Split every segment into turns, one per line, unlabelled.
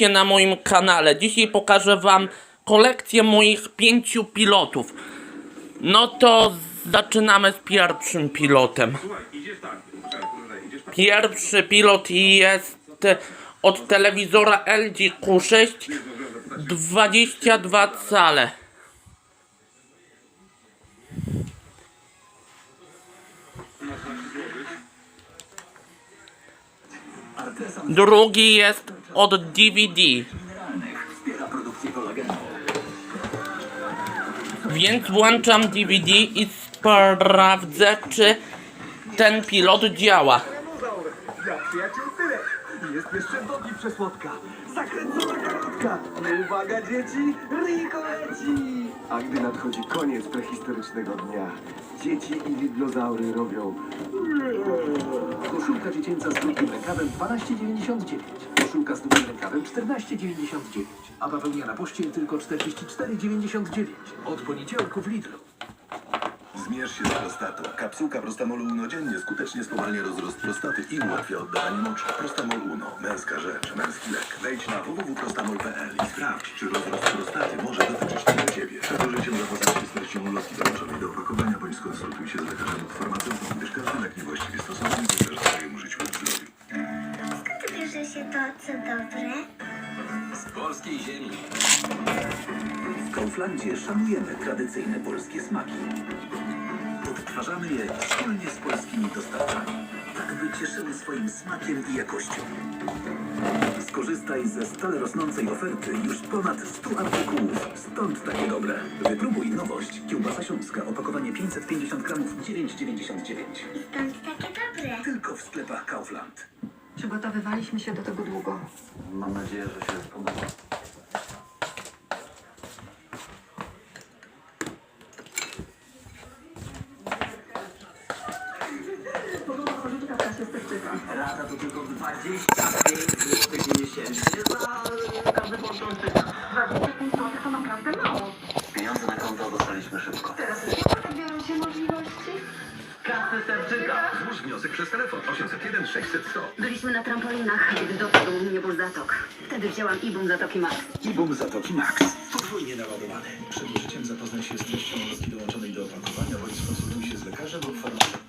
na moim kanale. Dzisiaj pokażę wam kolekcję moich pięciu pilotów. No to zaczynamy z pierwszym pilotem. Pierwszy pilot jest od telewizora LG Q6 22 cale. Drugi jest od DVD. Więc włączam DVD i sprawdzę, czy ten pilot działa.
Jest jeszcze Bobby Przesłodka. Zakręcona karotka. I uwaga dzieci, Riko leci. A gdy nadchodzi koniec prehistorycznego dnia, dzieci i diglozaury robią... Koszulka dziecięca z drugim rękawem 12,99. Koszulka z drugim rękawem 14,99. A bawełniana pościel tylko 44,99. Od poniedziałku w Lidlu.
Zmierz się z prostatą. Kapsułka Prostamolu Uno dziennie skutecznie spowalnia rozrost prostaty i ułatwia oddawanie moczu. Prostamol Uno. Męska rzecz. Męski lek. Wejdź na www.prostamol.pl i sprawdź, czy rozrost prostaty może dotyczyć tylko Ciebie. Przed użyciem zapoznaj się z treścią ulotki dołączonej do opakowania, bądź skonsultuj się z lekarzem lub farmaceutą, gdyż każdy lek niewłaściwie stosowany zagraża Twojemu życiu lub zdrowiu.
Skąd bierze się to, co dobre?
Z polskiej ziemi.
W Kauflandzie szanujemy tradycyjne polskie smaki. Odtwarzamy je wspólnie z polskimi dostawcami, tak by cieszyły swoim smakiem i jakością. Skorzystaj ze stale rosnącej oferty już ponad 100 artykułów, stąd takie dobre. Wypróbuj nowość. Kiełbasa śląska, opakowanie 550 gramów, 9,99.
I stąd takie dobre.
Tylko w sklepach Kaufland.
Przygotowywaliśmy się do tego długo.
Mam nadzieję, że się spodoba. Rada to tylko 25 zł miesięcznie za każdy początek.
25 zł to naprawdę mało.
Pieniądze na konto dostaliśmy szybko.
Teraz jakie biorą się możliwości?
Kasy Serczyka.
Złóż wniosek przez telefon 801 600 100.
Byliśmy na trampolinach, gdy dotarł mnie ból zatok. Wtedy wzięłam Ibum Zatoki Max.
Ibum Zatoki Max. Podwójnie naładowany. Przed użyciem zapoznaj się z treścią ulotki dołączonej do opakowania, bądź skonsultuj się z lekarzem lub farmaceutą.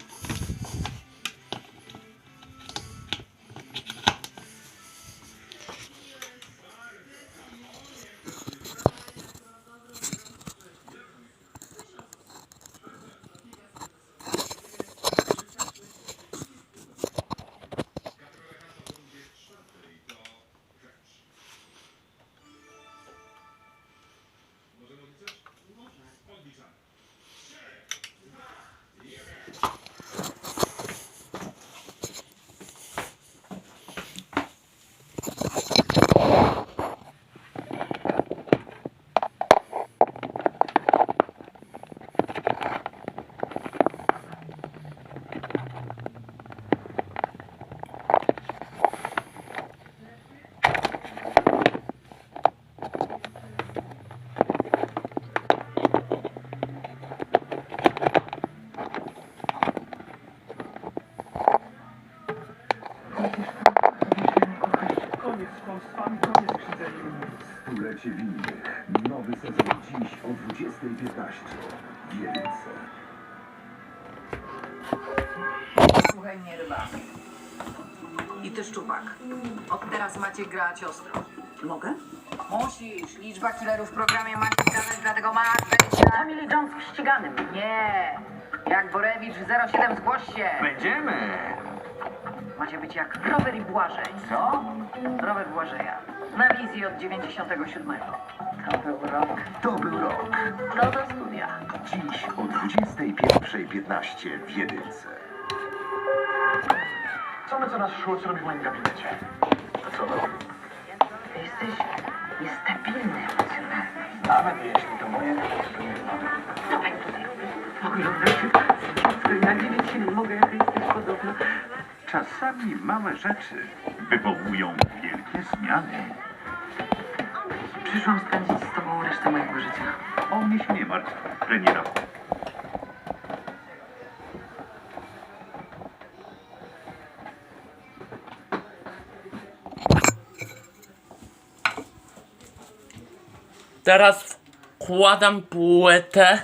Dziś o 20.15. W Jedynce.
Słuchaj mnie, rybak. I ty, szczupak. Od teraz macie grać ostro.
Mogę?
Musisz. Liczba killerów w programie ma ci zgadzać, dlatego masz być na Emily Jones w ściganym. Nie. Jak Borewicz 07 zgłoś się.
Będziemy.
Macie być jak Robert i Błażej. Co? Robert Błażeja. Na wizji od 97. To był rok.
To był rok.
No do studia.
Dziś o 21.15 w Jedynce.
Co my coraz Szulc robi w moim gabinecie? Co robi?
Ty jesteś niestabilny emocjonalnie.
Nawet jeśli to moje, to nie znam.
Dawaj tutaj. Oglądaj sytuację. Na dziwię się nie mogę, jak jesteś podobna.
Czasami małe rzeczy wywołują wielkie zmiany.
Przyszłam spędzić z tobą resztę mojego życia.
O mnie się nie martw, trenira.
Teraz wkładam płytę.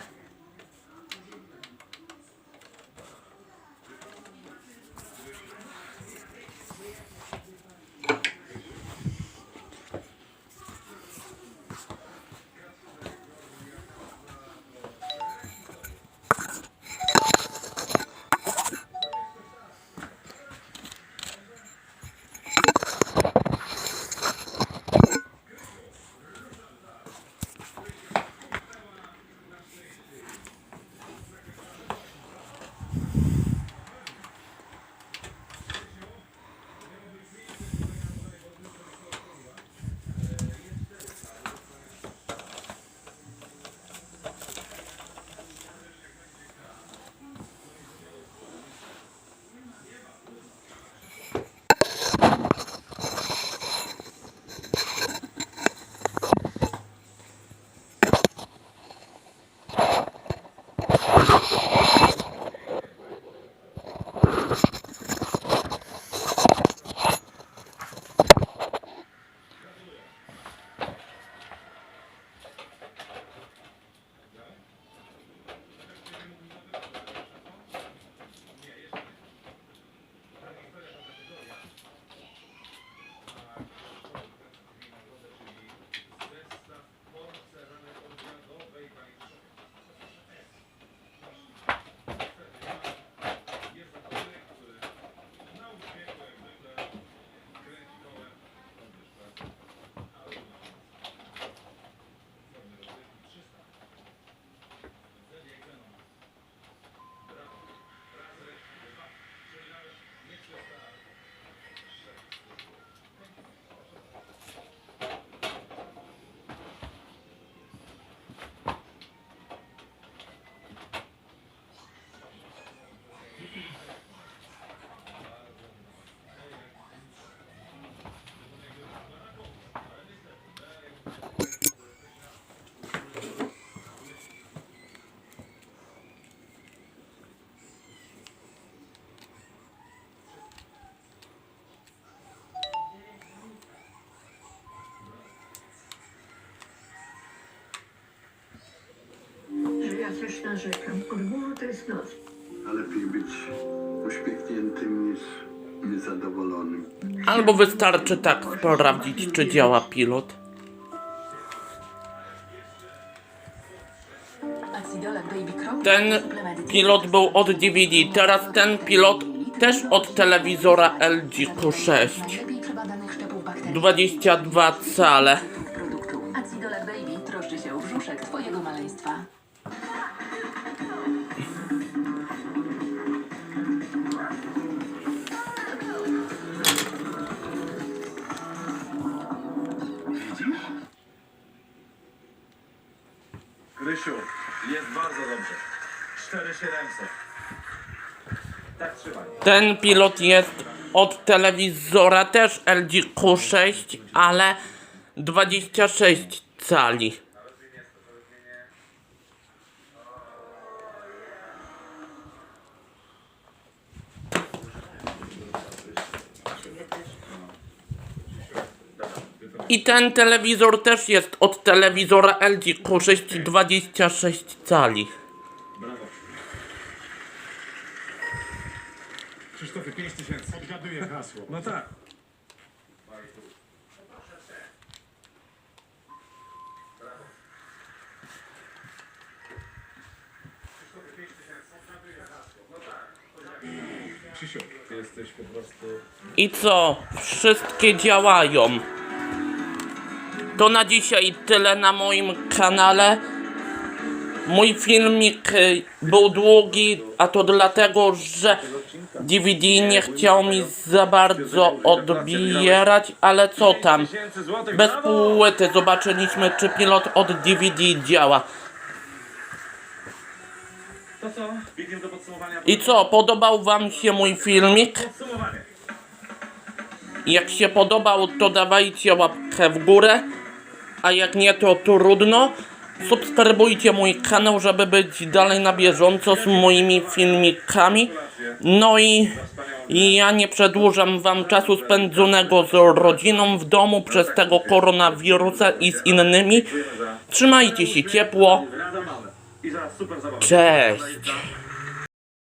Coś narzekam. Od góry to jest noc.
Lepiej być uśmiechniętym niż niezadowolonym.
Albo wystarczy tak sprawdzić, czy działa pilot. Ten pilot był od DVD, teraz ten pilot też od telewizora LG Q6. 22 cale.
Krysiu, jest bardzo dobrze. 4700. Tak trzymaj.
Ten pilot jest od telewizora też LG Q6, ale 26 cali. I ten telewizor też jest od telewizora LG Q6 26 cali.
Krzysztofie, 5000. Odgaduję hasło. No tak. Krzysiu, jesteś po prostu...
I co? Wszystkie działają. To na dzisiaj tyle na moim kanale. Mój filmik y, był długi, a to dlatego, że DVD nie chciał mi za bardzo odbierać, ale co tam? Bez płyty zobaczyliśmy, czy pilot od DVD działa. I co, podobał wam się mój filmik? Jak się podobał, to dawajcie łapkę w górę, a jak nie, to trudno. Subskrybujcie mój kanał, żeby być dalej na bieżąco z moimi filmikami. No i, i ja nie przedłużam wam czasu spędzonego z rodziną w domu przez tego koronawirusa i z innymi.
Trzymajcie się ciepło. Cześć.